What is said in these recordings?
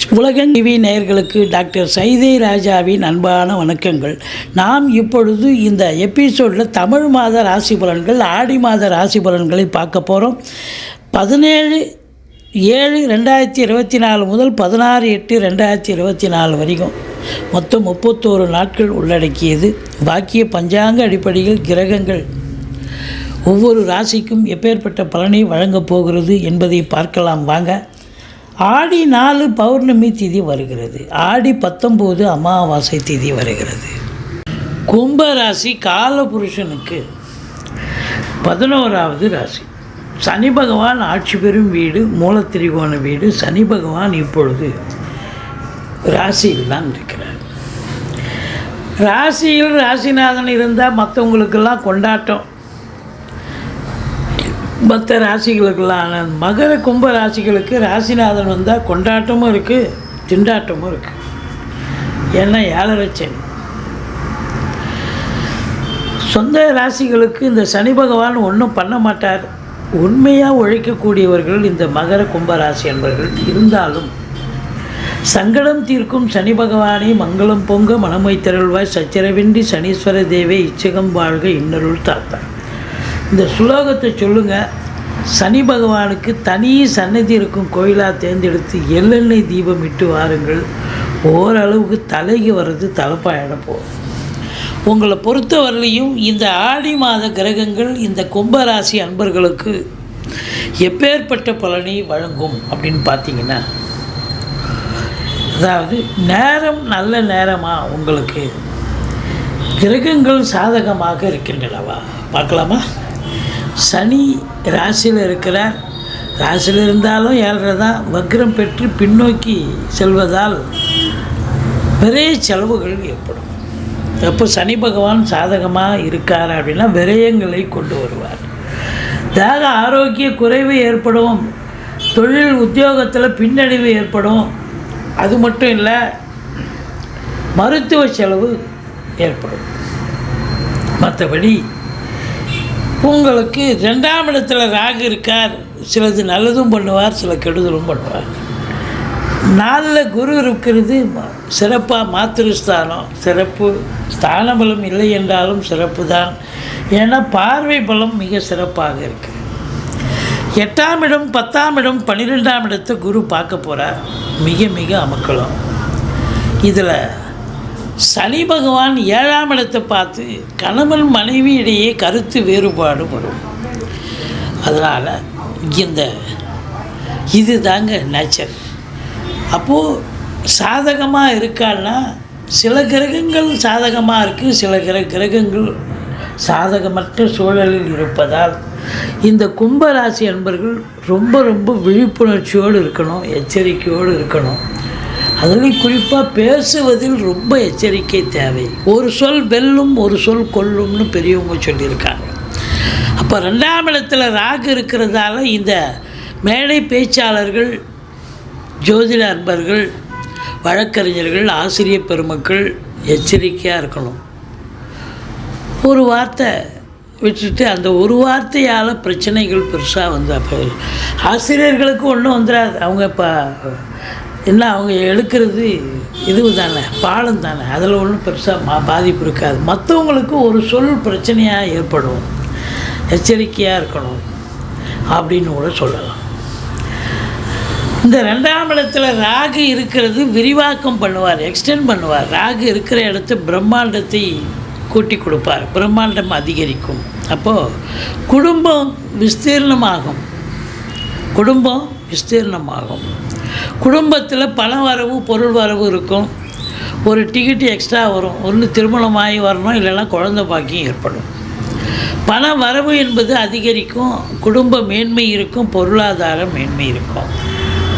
உலகன் TV நேயர்களுக்கு doctor Saidai ராஜாவின் அன்பான வணக்கங்கள். நாம் இப்பொழுது இந்த எபிசோடில் தமிழ் மாத ராசி பலன்கள் ஆடி மாத ராசி பலன்களை பார்க்க போகிறோம் பதினேழு ஏழு ரெண்டாயிரத்தி இருபத்தி நாலு முதல் பதினாறு எட்டு ரெண்டாயிரத்தி இருபத்தி நாலு வரைக்கும் மொத்தம் முப்பத்தோரு நாட்கள் உள்ளடக்கியது. பாக்கிய பஞ்சாங்க அடிப்படையில் கிரகங்கள் ஒவ்வொரு ராசிக்கும் எப்பேற்பட்ட பலனை வழங்கப் போகிறது என்பதை பார்க்கலாம். வாங்க ஆடி நாலு பௌர்ணமி திதி வருகிறது. ஆடி பத்தொம்போது அமாவாசை திதி வருகிறது. கும்ப ராசி காலபுருஷனுக்கு பதினோராவது ராசி. சனி பகவான் ஆட்சி பெறும் வீடு மூலத்திரிகோண வீடு. சனி பகவான் இப்பொழுது ராசியில் தான் இருக்கிறார். ராசியில் ராசிநாதன் இருந்தால் மற்றவங்களுக்கெல்லாம் கொண்டாட்டம். மற்ற ராசிகளுக்கெல்லாம் மகர கும்ப ராசிகளுக்கு ராசிநாதன் வந்தால் கொண்டாட்டமும் இருக்குது திண்டாட்டமும் இருக்குது ஏன்னா ஏழரை சனி. சொந்த ராசிகளுக்கு இந்த சனி பகவான் ஒன்றும் பண்ண மாட்டார். உண்மையாக உழைக்கக்கூடியவர்கள் இந்த மகர கும்ப ராசி என்பவர்கள் இருந்தாலும் சங்கடம் தீர்க்கும் சனி பகவானே மங்களம் பொங்க மனமை தருள்வாய். சச்சரவின்றி சனீஸ்வர தேவே இச்சகம் வாழ்க இன்னருள் தாத்தா இந்த சுலோகத்தை சொல்லுங்கள் சனி பகவானுக்கு தனி சன்னதி இருக்கும் கோயிலாக தேர்ந்தெடுத்து எள்ளெண்ணெய் தீபம் இட்டு வாருங்கள். ஓரளவுக்கு தலைக்கு வர்றது தலைப்பாயிட போகும் உங்களை பொறுத்தவரையிலையும் இந்த ஆடி மாத கிரகங்கள் இந்த கும்பராசி அன்பர்களுக்கு எப்பேற்பட்ட பலனை வழங்கும் அப்படின்னு பார்த்தீங்கன்னா அதாவது நேரம் நல்ல நேரமாக உங்களுக்கு கிரகங்கள் சாதகமாக இருக்கின்றனவா? பார்க்கலாமா? சனி ராசியில் இருக்கிறார். ராசியில் இருந்தாலும் ஏழரை தான். வக்ரம் பெற்று பின்னோக்கி செல்வதால் நிறைய செலவுகள் ஏற்படும். அப்போ சனி பகவான் சாதகமாக இருக்கார் அப்படின்னா விரயங்களை கொண்டு வருவார். தேக ஆரோக்கிய குறைவு ஏற்படும். தொழில் உத்தியோகத்தில் பின்னடைவு ஏற்படும். அது மட்டும் இல்லை மருத்துவ செலவு ஏற்படும். மற்றபடி உங்களுக்கு ரெண்டாம் இடத்துல ராகு இருக்கார். சிலது நல்லதும் பண்ணுவார் சில கெடுதலும் பண்ணுவார். நாளில் குரு இருக்கிறது சிறப்பாக மாத்திருஸ்தானம். சிறப்பு ஸ்தான பலம் இல்லை என்றாலும் சிறப்பு தான் ஏன்னா பார்வை பலம் மிக சிறப்பாக இருக்குது எட்டாம் இடம் பத்தாம் இடம் பன்னிரெண்டாம் இடத்தை குரு பார்க்க போகிறார் மிக மிக அமக்கலம். இதில் சனி பகவான் ஏழாம் இடத்தை பார்த்து கணவன் மனைவி இடையே கருத்து வேறுபாடு வரும் அதனால் இந்த இது தாங்க நேச்சர் அப்போது சாதகமாக இருக்கான்னா சில கிரகங்கள் சாதகமாக இருக்குது சில கிர கிரகங்கள் சாதகமற்ற சூழலில் இருப்பதால் இந்த கும்பராசி அன்பர்கள் ரொம்ப ரொம்ப விழிப்புணர்ச்சியோடு இருக்கணும் எச்சரிக்கையோடு இருக்கணும். அதுலேயும் குறிப்பாக பேசுவதில் ரொம்ப எச்சரிக்கை தேவை. ஒரு சொல் வெல்லும் ஒரு சொல் கொல்லும்னு பெரியவங்க சொல்லியிருக்காங்க. அப்போ ரெண்டாம் இடத்துல ராகு இருக்கிறதால இந்த மேடை பேச்சாளர்கள் ஜோதிட அன்பர்கள் வழக்கறிஞர்கள் ஆசிரியர் பெருமக்கள் எச்சரிக்கையாக இருக்கணும். ஒரு வார்த்தை விட்டுட்டு அந்த ஒரு வார்த்தையால் பிரச்சனைகள் பெருசாக வந்து அப்போ ஆசிரியர்களுக்கு ஒன்றும் வந்துடாது அவங்க இப்போ என்ன அவங்க எடுக்கிறது இது தானே பாலம் தானே. அதில் ஒன்றும் பெருசாக மா பாதிப்பு இருக்காது. மற்றவங்களுக்கு ஒரு சொல் பிரச்சனையாக ஏற்படும். எச்சரிக்கையாக இருக்கணும் அப்படின்னு கூட சொல்லலாம். இந்த ரெண்டாம் இடத்துல ராகு இருக்கிறது விரிவாக்கம் பண்ணுவார் எக்ஸ்டெண்ட் பண்ணுவார். ராகு இருக்கிற இடத்து பிரம்மாண்டத்தை கூட்டி கொடுப்பார். பிரம்மாண்டம் அதிகரிக்கும். அப்போது குடும்பம் விஸ்தீர்ணமாகும். குடும்பம் விஸ்தீர்ணமாகும். குடும்பத்தில் பண வரவு பொருள் வரவு இருக்கும். ஒரு டிக்கெட்டு எக்ஸ்ட்ரா வரும். ஒன்று திருமணமாகி வரணும் இல்லைன்னா குழந்தை பாக்கியம் ஏற்படும். பண வரவு என்பது அதிகரிக்கும். குடும்ப மேன்மை இருக்கும். பொருளாதார மேன்மை இருக்கும்.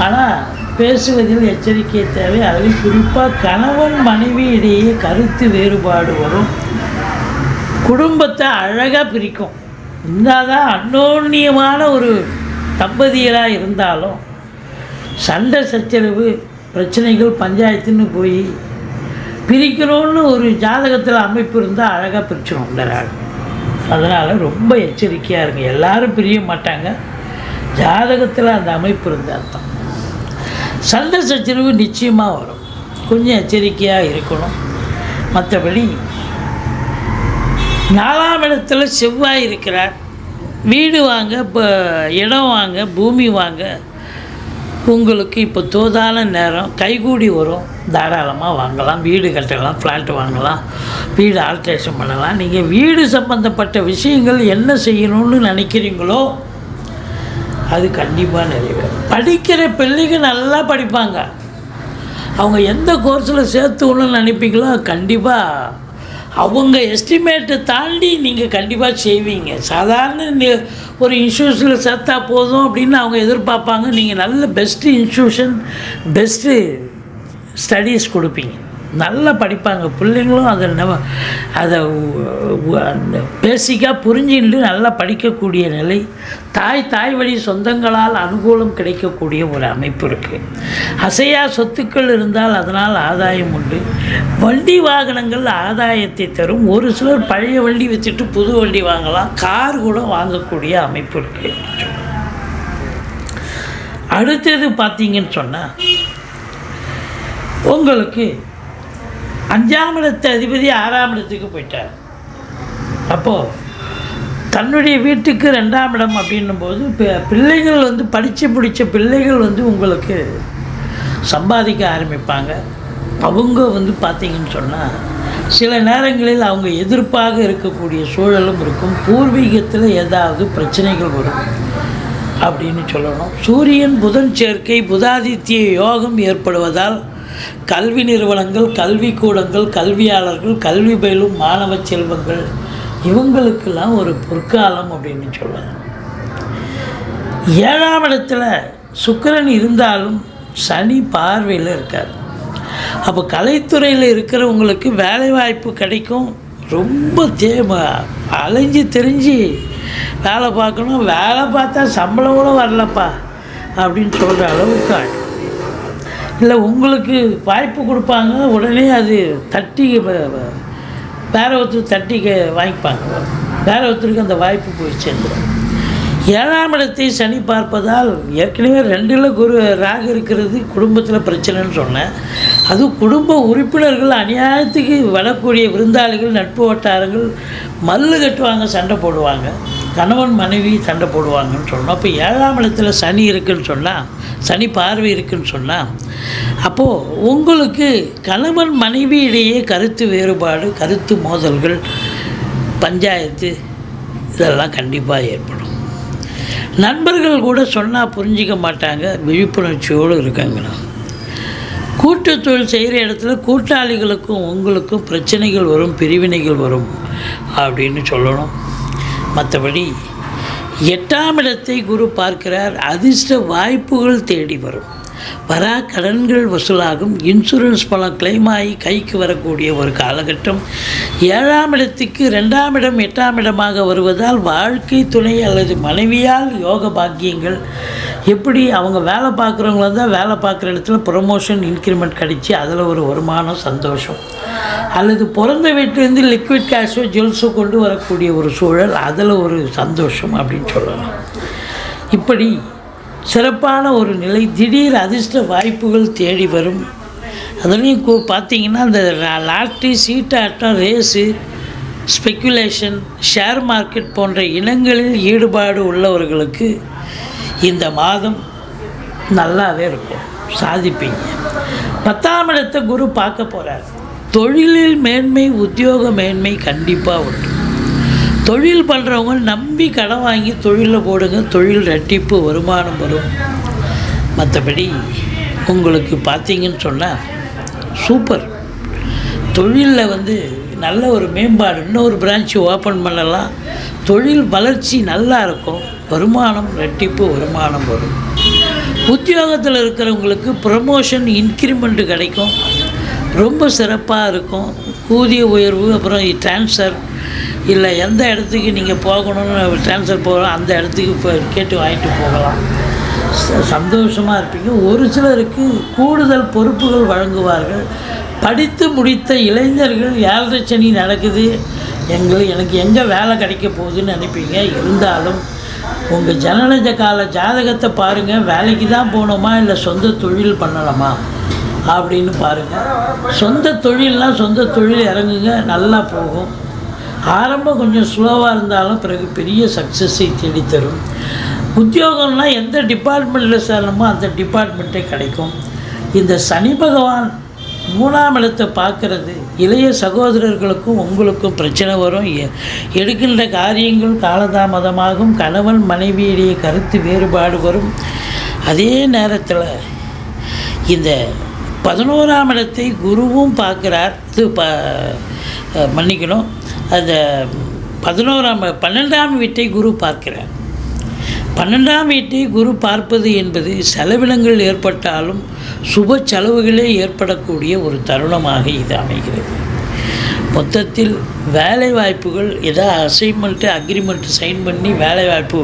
ஆனால் பேசுவதில் எச்சரிக்கை தேவை. அதில் குறிப்பாக கணவன் மனைவி இடையே கருத்து வேறுபாடு வரும். குடும்பத்தை அழகாக பிரிக்கும். என்னதான் அன்னோன்னியமான ஒரு தம்பதியராக இருந்தாலும் சண்டை சச்சரவு பிரச்சனைகள் பஞ்சாயத்துன்னு போய் பிரிக்கிறோன்னு ஒரு ஜாதகத்தில் அமைப்பு இருந்தால் அழகாக பிரிச்சிடும் இந்த நாள் அதனால் ரொம்ப எச்சரிக்கையாக இருங்க. எல்லாரும் பிரிய மாட்டாங்க. ஜாதகத்தில் அந்த அமைப்பு இருந்தால் தான். சண்டை சச்சரவு நிச்சயமாக வரும். கொஞ்சம் எச்சரிக்கையாக இருக்கணும். மற்றபடி நாலாம் இடத்துல செவ்வாய் இருக்கிறார். வீடு வாங்க இப்போ இடம் வாங்க பூமி வாங்க உங்களுக்கு இப்போ தோதான நேரம் கைகூடி வரும். தாராளமாக வாங்கலாம். வீடு கட்டலாம் ஃப்ளாட் வாங்கலாம். வீடு ஆல்ட்ரேஷன் பண்ணலாம். நீங்கள் வீடு சம்மந்தப்பட்ட விஷயங்கள் என்ன செய்யணும்னு நினைக்கிறீங்களோ அது கண்டிப்பாக நிறைவேறும். படிக்கிற பிள்ளைங்க நல்லா படிப்பாங்க. அவங்க எந்த கோர்ஸில் சேர்த்து விடணும்னு நினைப்பீங்களோ கண்டிப்பாக அவங்க எஸ்டிமேட்டை தாண்டி நீங்கள் கண்டிப்பாக செய்வீங்க. சாதாரண ஒரு இன்ஸ்டியூஷனில் சேர்த்தா போதும் அப்படின்னு அவங்க எதிர்பார்ப்பாங்க. நீங்கள் நல்ல பெஸ்ட்டு இன்ஸ்டியூஷன் பெஸ்ட்டு ஸ்டடீஸ் கொடுப்பீங்க. நல்லா படிப்பாங்க. பிள்ளைங்களும் அதை நம்ம அதை பேசிக்காக புரிஞ்சுட்டு நல்லா படிக்கக்கூடிய நிலை தாய் தாய் வழி சொந்தங்களால் அனுகூலம் கிடைக்கக்கூடிய ஒரு அமைப்பு இருக்குது அசையா சொத்துக்கள் இருந்தால் அதனால் ஆதாயம் உண்டு. வண்டி வாகனங்கள் ஆதாயத்தை தரும். ஒரு சிலர் பழைய வண்டி வச்சுட்டு புது வண்டி வாங்கலாம். கார் கூட வாங்கக்கூடிய அமைப்பு இருக்குது அடுத்தது பார்த்தீங்கன்னு சொன்னால் உங்களுக்கு அஞ்சாம் இடத்து அதிபதி ஆறாம் இடத்துக்கு போயிட்டார். அப்போது தன்னுடைய வீட்டுக்கு ரெண்டாம் இடம் அப்படின்னும் போது பிள்ளைகள் வந்து படித்து பிடிச்ச பிள்ளைகள் வந்து உங்களுக்கு சம்பாதிக்க ஆரம்பிப்பாங்க. அவங்க வந்து பார்த்தீங்கன்னு சொன்னால் சில நேரங்களில் அவங்க எதிர்ப்பாக இருக்கக்கூடிய சூழலும் இருக்கும். பூர்வீகத்தில் ஏதாவது பிரச்சனைகள் வரும் அப்படின்னு சொல்லணும். சூரியன் புதன் சேர்க்கை புதாதித்ய யோகம் ஏற்படுவதால் கல்வி நிறுவனங்கள் கல்விக்கூடங்கள் கல்வியாளர்கள் கல்வி பயிலும் மாணவ செல்வங்கள் இவங்களுக்கெல்லாம் ஒரு பொற்காலம் அப்படின்னு சொல்லலாம் ஏழாம் இடத்துல சுக்கரன் இருந்தாலும் சனி பார்வையில் இருக்கார். அப்போ கலைத்துறையில் இருக்கிறவங்களுக்கு வேலைவாய்ப்பு கிடைக்கும். ரொம்ப தே அலைஞ்சு தெரிஞ்சு வேலை பார்க்கணும். வேலை பார்த்தா சம்பளம் கூட வரலப்பா அப்படின்னு சொல்கிற அளவுக்கு ஆகும் இல்லை உங்களுக்கு வாய்ப்பு கொடுப்பாங்க உடனே அது தட்டி வ- வேற ஒருத்தர் தட்டி வாங்கிப்பாங்க. வேற ஒருத்தருக்கு அந்த வாய்ப்பு போய் சேர்ந்துடும் ஏழாம் இடத்தை சனி பார்ப்பதால் ஏற்கனவே ரெண்டில் குரு ராகு இருக்கிறது குடும்பத்தில் பிரச்சனைன்னு சொன்னேன். அதுவும் குடும்ப உறுப்பினர்கள் அநியாயத்துக்கு வரக்கூடிய விருந்தாளிகள் நட்பு வட்டாரங்கள் மல்லு கட்டுவாங்க சண்டை போடுவாங்க. கணவன் மனைவி சண்டை போடுவாங்கன்னு சொன்னோம் அப்போ ஏழாம் இடத்துல சனி இருக்குன்னு சொன்னால் சனி பார்வை இருக்குன்னு சொன்னால் அப்போது உங்களுக்கு கணவன் மனைவி இடையே கருத்து வேறுபாடு கருத்து மோதல்கள் பஞ்சாயத்து இதெல்லாம் கண்டிப்பாக ஏற்படும். நண்பர்கள் கூட சொன்னால் புரிஞ்சிக்க மாட்டாங்க விழிப்புணர்ச்சியோடு இருக்காங்கண்ணா. கூட்டு தொழில் செய்கிற இடத்துல கூட்டாளிகளுக்கும் உங்களுக்கும் பிரச்சனைகள் வரும் பிரிவினைகள் வரும் அப்படின்னு சொல்லணும். மற்றபடி எட்டாம் இடத்தை குரு பார்க்கிறார். அதிர்ஷ்ட வாய்ப்புகள் தேடி வரும். வரா கடன்கள் வசூலாகும். இன்சூரன்ஸ் பணம் claim ஆகி கைக்கு வரக்கூடிய ஒரு காலகட்டம். ஏழாம் இடத்துக்கு ரெண்டாம் இடம் எட்டாம் இடமாக வருவதால் வாழ்க்கை துணை அல்லது மனைவியால் யோக பாக்கியங்கள். எப்படி அவங்க வேலை பார்க்குறவங்கள தான் வேலை பார்க்குற இடத்துல ப்ரொமோஷன் இன்க்ரிமெண்ட் கிடைச்சி அதில் ஒரு வருமானம் சந்தோஷம். அல்லது பிறந்த வீட்டிலேருந்து லிக்விட் கேஷோ ஜுவல்ஸோ கொண்டு வரக்கூடிய ஒரு சூழல் அதில் ஒரு சந்தோஷம் அப்படின்னு சொல்லலாம். இப்படி சிறப்பான ஒரு நிலை திடீர் அதிர்ஷ்ட வாய்ப்புகள் தேடி வரும். அதுலேயும் கு பார்த்தீங்கன்னா அந்த லாட்ரி சீட்டாட்டம் ரேஸு ஸ்பெக்குலேஷன் ஷேர் மார்க்கெட் போன்ற இனங்களில் ஈடுபாடு உள்ளவர்களுக்கு இந்த மாதம் நல்லாவே இருக்கும். சாதிப்பீங்க. பத்தாம் இடத்தை குரு பார்க்க போகிறார் தொழிலில் மேன்மை உத்தியோக மேன்மை கண்டிப்பாக உண்டு. தொழில் பண்ணுறவங்க நம்பி கடன் வாங்கி தொழிலில் போடுங்க தொழில் ரெட்டிப்பு வருமானம் வரும். மற்றபடி உங்களுக்கு பார்த்தீங்கன்னு சொன்னால் சூப்பர் தொழிலில் வந்து நல்ல ஒரு மேம்பாடு இன்னொரு பிரான்ச்சு ஓப்பன் பண்ணலாம். தொழில் வளர்ச்சி நல்லா இருக்கும். வருமானம் ரெட்டிப்பு வருமானம் வரும். உத்தியோகத்தில் இருக்கிறவங்களுக்கு ப்ரமோஷன் இன்க்ரிமெண்ட்டு கிடைக்கும். ரொம்ப சிறப்பாக இருக்கும். ஊதிய உயர்வு அப்புறம் ட்ரான்ஸ்ஃபர் இல்லை எந்த இடத்துக்கு நீங்கள் போகணும்னு ட்ரான்ஸ்ஃபர் போகலாம் அந்த இடத்துக்கு இப்போ கேட்டு வாங்கிட்டு போகலாம். சந்தோஷமாக இருப்பீங்க. ஒரு சிலருக்கு கூடுதல் பொறுப்புகள் வழங்குவார்கள். படித்து முடித்த இளைஞர்கள் ஏழரை சனி நடக்குது. எங்களுக்கு எனக்கு எங்கே வேலை கிடைக்க போகுதுன்னு நினைப்பீங்க. இருந்தாலும் உங்கள் ஜனனஜ கால ஜாதகத்தை பாருங்கள் வேலைக்கு தான் போகணுமா இல்லை சொந்த தொழில் பண்ணலாமா அப்படின்னு பாருங்கள் சொந்த தொழில்னால் சொந்த தொழில் இறங்குங்க நல்லா போகும். ஆரம்பம் கொஞ்சம் ஸ்லோவாக இருந்தாலும் பிறகு பெரிய சக்ஸஸை தேடித்தரும். உத்தியோகம்னா எந்த டிபார்ட்மெண்ட்டில் சேரணுமோ அந்த டிபார்ட்மெண்ட்டே கிடைக்கும். இந்த சனி பகவான் மூணாம் இடத்தை பார்க்கறது இளைய சகோதரர்களுக்கும் உங்களுக்கும் பிரச்சனை வரும். எ- எடுக்கின்ற காரியங்கள் காலதாமதமாகும். கணவன் மனைவியுடைய கருத்து வேறுபாடு வரும். அதே நேரத்தில் இந்த பதினோராம் இடத்தை குருவும் பார்க்குறார். இது ப மன்னிக்கணும். அந்த பதினோராம் பன்னெண்டாம் வீட்டை குரு பார்க்கிறார். பன்னெண்டாம் வீட்டை குரு பார்ப்பது என்பது செலவினங்கள் ஏற்பட்டாலும் சுப செலவுகளே ஏற்படக்கூடிய ஒரு தருணமாக இது அமைகிறது. மொத்தத்தில் வேலை வாய்ப்புகள் ஏதாவது அசைன்மெண்ட்டு அக்ரிமெண்ட் சைன் பண்ணி வேலை வாய்ப்பு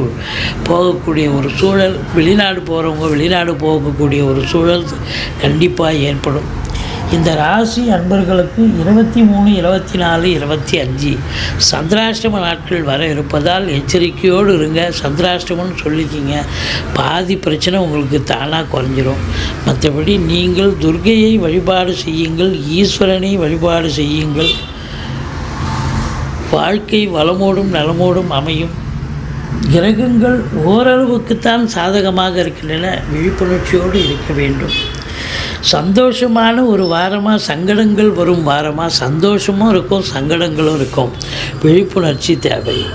போகக்கூடிய ஒரு சூழல் வெளிநாடு போகிறவங்க வெளிநாடு போகக்கூடிய ஒரு சூழல் கண்டிப்பாக ஏற்படும். இந்த ராசி அன்பர்களுக்கு இருபத்தி மூணு இருபத்தி நாலு இருபத்தி அஞ்சு. சந்திராஷ்டம நாட்கள் வர இருப்பதால் எச்சரிக்கையோடு இருங்க. சந்திராஷ்டமம்னு சொல்லிக்கிங்க பாதி பிரச்சனை உங்களுக்கு தானாக குறைஞ்சிரும். மற்றபடி நீங்கள் துர்கையை வழிபாடு செய்யுங்கள். ஈஸ்வரனை வழிபாடு செய்யுங்கள். வாழ்க்கை வளமோடும் நலமோடும் அமையும். கிரகங்கள் ஓரளவுக்குத்தான் சாதகமாக இருக்கின்றன. விழிப்புணர்ச்சியோடு இருக்க வேண்டும். சந்தோஷமான ஒரு வாரமாக சங்கடங்கள் வரும் வாரமாக சந்தோஷமும் இருக்கும் சங்கடங்களும் இருக்கும். விழிப்புணர்ச்சி தேவை.